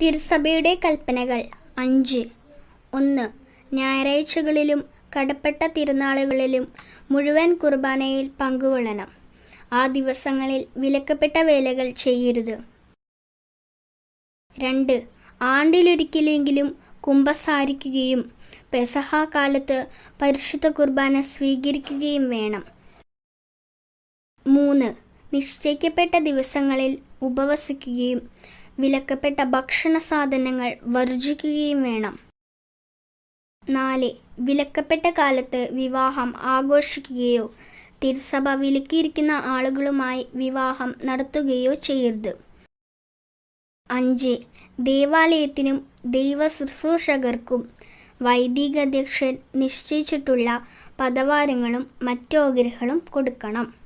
തിരുസഭയുടെ കൽപ്പനകൾ. അഞ്ച്. ഒന്ന്. ഞായറാഴ്ചകളിലും കടപ്പെട്ട തിരുനാളുകളിലും മുഴുവൻ കുർബാനയിൽ പങ്കുകൊള്ളണം. ആ ദിവസങ്ങളിൽ വിലക്കപ്പെട്ട വേലകൾ ചെയ്യരുത്. രണ്ട്. ആണ്ടിലൊരിക്കലെങ്കിലും കുംഭസാരിക്കുകയും പെസഹ കാലത്ത് പരിശുദ്ധ കുർബാന സ്വീകരിക്കുകയും വേണം. മൂന്ന്. നിശ്ചയിക്കപ്പെട്ട ദിവസങ്ങളിൽ ഉപവസിക്കുകയും വിലക്കപ്പെട്ട ഭക്ഷണ സാധനങ്ങൾ വർജിക്കുകയും വേണം. നാല് വിലക്കപ്പെട്ട കാലത്ത് വിവാഹം ആഘോഷിക്കുകയോ തിരുസഭ വിലക്കിയിരിക്കുന്ന ആളുകളുമായി വിവാഹം നടത്തുകയോ ചെയ്യരുത്. അഞ്ച് ദേവാലയത്തിനും ദൈവ ശുശ്രൂഷകർക്കും വൈദികാധ്യക്ഷൻ നിശ്ചയിച്ചിട്ടുള്ള പദവാരങ്ങളും മറ്റോഗ്രഹങ്ങളും കൊടുക്കണം.